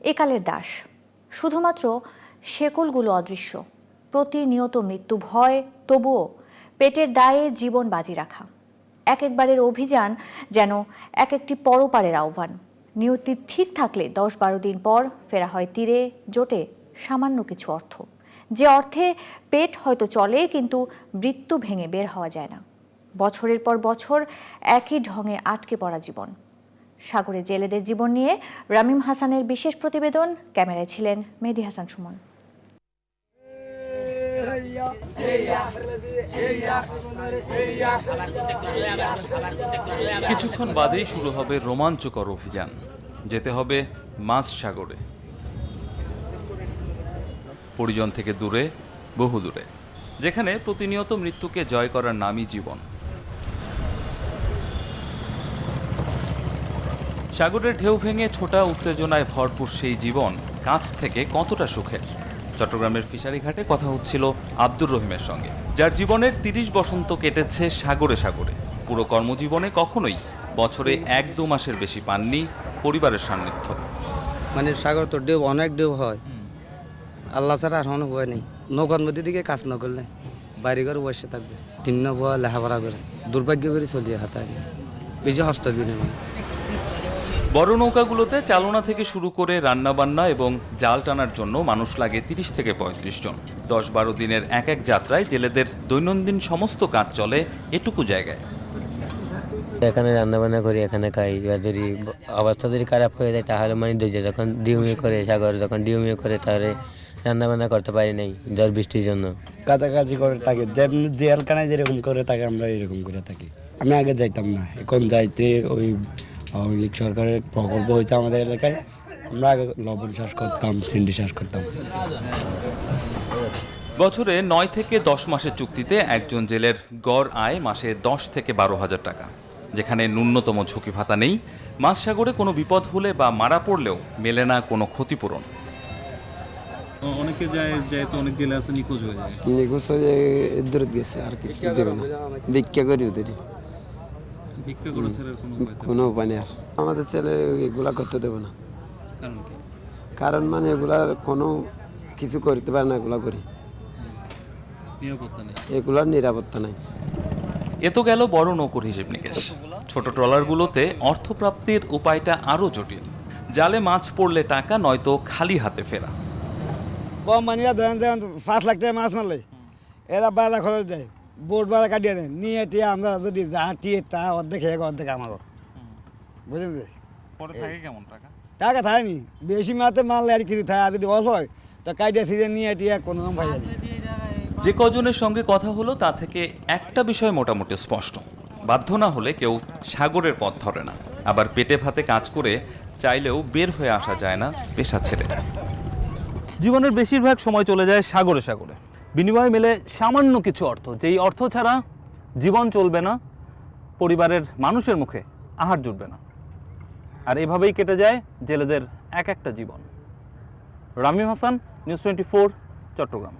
একালের দাস। শুধুমাত্র শেকলগুলো অদৃশ্য। প্রতিনিয়ত মৃত্যু ভয়, তবুও পেটের দায়ে জীবন বাজি রাখা। এক একবারের অভিযান যেন এক একটি পরপারের আহ্বান। নিয়তি ঠিক থাকলে দশ বারো দিন পর ফেরা হয় তীরে, জোটে সামান্য কিছু অর্থ। যে অর্থে পেট হয়তো চলে, কিন্তু মৃত্যু ভেঙে বের হওয়া যায় না। বছরের পর বছর একই ঢঙে আটকে পড়া জীবন। সাগরে জেলেদের জীবন নিয়ে রামিম হাসানের বিশেষ প্রতিবেদন ক্যামেরায় ছিলেন মেহেদি হাসান সুমন। কিছুক্ষণ বাদেই শুরু হবে রোমাঞ্চকর অভিযান। যেতে হবে মাঝ সাগরে। পরিজন থেকে দূরে বহু দূরে যেখানে প্রতিনিয়ত মৃত্যুকে জয় করার নামই জীবন। সাগরের ঢেউ ভেঙে ছোটা উত্তেজনায় ভরপুর সেই জীবন কাছ থেকে কতটা সুখের? চট্টগ্রামের ফিশারি ঘাটে কথা হচ্ছিল আব্দুর রহিমের সঙ্গে, যার জীবনের তিরিশ বসন্ত কেটেছে সাগরে সাগরে। পুরো কর্মজীবনে কখনোই বছরে এক দু মাসের বেশি পাননি পরিবারের সান্নিধ্য। মানে সাগর তো ডেউ অনেক ডেউ হয়। আল্লাহ ছাড়া আর কোনো ভয় নেই। নৌকার মধ্যে দিকে কাজ না করলে বাইরে ঘরে বসে থাকবে। তিন ভয় লেখাপড়া করে। দুর্ভাগ্য করে চলিয়ে হাতায় বেশি হস্ত দিনে মানে বড় নৌকাগুলোতে চালনা থেকে শুরু করে রান্নাবান্না এবং জাল টানার জন্য মানুষ লাগে তিরিশ থেকে পঁয়ত্রিশ জন। দশ বারো দিনের এক এক যাত্রায় জেলেদের দৈনন্দিন সমস্ত কাজ চলে এটুকু জায়গায়। এখানে রান্না বান্না করি এখানে খাই। যদি অবস্থা যদি খারাপ হয়ে যায় তাহলে মানে দুজে যখন ডিউমি করে সাগর যখন ডিউমি করে তাহলে রান্না বান্না করতে পারি নাই ঝড় বৃষ্টির জন্য। কাছাকাছি করে থাকি যেমন জেলখানায় যেরকম করে থাকে আমরা এরকম করে থাকি। আমি আগে যাইতাম না এখন যাইতে ওই আওয়ামী লীগ সরকারের প্রকল্প হয়েছে আমাদের এলাকায়। আমরা আগে লবণ চাষ করতাম সিন্ডি চাষ করতাম। বছরে নয় থেকে দশ মাসের চুক্তিতে একজন জেলের গড় আয় মাসে দশ থেকে বারো হাজার টাকা যেখানে ন্যূনতম ঝুঁকি ভাতা নেই। মাছ সাগরে কোনো বিপদ হলে বা মারা পড়লেও মেলে না কোনো ক্ষতিপূরণ। অনেকে যায় যায় তো অনেক জেলে আছে নিখোঁজ হয়ে যায়। নিখোঁজ হয়ে দূরত গেছে আর কিছু দেবে না। ভিক্ষা করি ওদেরই। ভিক্ষা করা ছাড়া আর কোনো উপায় থাকে? কোনো উপায় নেই আর। আমাদের ছেলে এগুলা করতে দেবে না। কারণ কি? কারণ মানে এগুলা কোনো কিছু করতে পারে না এগুলা করি। নিরাপত্তা নেই। এগুলার নিরাপত্তা নাই। এ তো গেল বড় নৌকোর হিসেব নিকেশ। ছোট ট্রলারগুলোতে অর্থপ্রাপ্তির উপায়টা আরও জটিল। জালে মাছ পড়লে টাকা নয়তো খালি হাতে ফেরা। কম মানিয়া দেন দেন পাঁচ লাখ টাকা মাছ মারলে। এরা বাধা খরচ দেয়। বোট বাধা কাটিয়ে দেন। নিয়ে টিয়ে আমরা যদি যা টিয়ে তা অর্ধেক খেয়ে অর্ধেক আমারও। বুঝলেন যে? পরে থাকে কেমন টাকা? টাকা থাকেনি। বেশি মাতে মারলে আর কিছু থাকে আর যদি অল্প হয় তো কাটিয়ে ফিরে নিয়ে টিয়ে কোনো রকম যাবে যে কজনের সঙ্গে কথা হলো তা থেকে একটা বিষয় মোটামুটি স্পষ্ট। বাধ্য না হলে কেউ সাগরের পথ ধরে না। আবার পেটে ভাতে কাজ করে চাইলেও বের হয়ে আসা যায় না পেশা ছেড়ে। জীবনের বেশিরভাগ সময় চলে যায় সাগরে সাগরে। বিনিময়ে মেলে সামান্য কিছু অর্থ, যেই অর্থ ছাড়া জীবন চলবে না, পরিবারের মানুষের মুখে আহার জুটবে না। আর এভাবেই কেটে যায় জেলেদের এক একটা জীবন। Ramim Hasan news twenty Chittagong.